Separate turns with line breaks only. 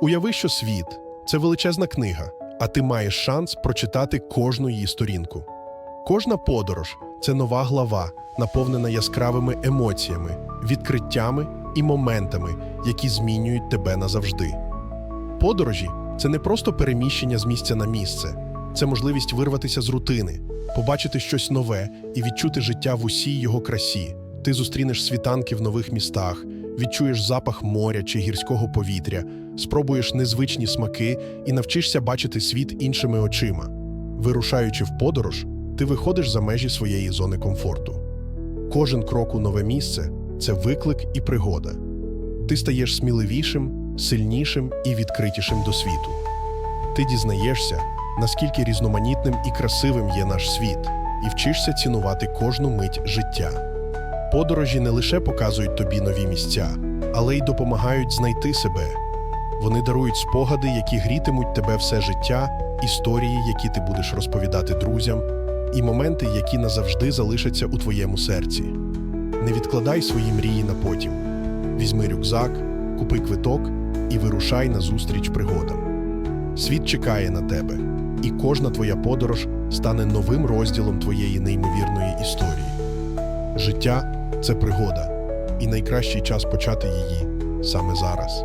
Уяви, що світ це величезна книга, а ти маєш шанс прочитати кожну її сторінку. Кожна подорож це нова глава, наповнена яскравими емоціями, відкриттями і моментами, які змінюють тебе назавжди. Подорожі це не просто переміщення з місця на місце, це можливість вирватися з рутини, побачити щось нове і відчути життя в усій його красі. Ти зустрінеш світанки в нових містах, відчуєш запах моря чи гірського повітря, спробуєш незвичні смаки і навчишся бачити світ іншими очима. Вирушаючи в подорож, ти виходиш за межі своєї зони комфорту. Кожен крок у нове місце це виклик і пригода. Ти стаєш сміливішим, сильнішим і відкритішим до світу. Ти дізнаєшся, наскільки різноманітним і красивим є наш світ, і вчишся цінувати кожну мить життя. Подорожі не лише показують тобі нові місця, але й допомагають знайти себе. Вони дарують спогади, які грітимуть тебе все життя, історії, які ти будеш розповідати друзям, і моменти, які назавжди залишаться у твоєму серці. Не відкладай свої мрії на потім. Візьми рюкзак, купи квиток і вирушай на зустріч пригодам. Світ чекає на тебе, і кожна твоя подорож стане новим розділом твоєї неймовірної історії. Життя це пригода, і найкращий час почати її саме зараз.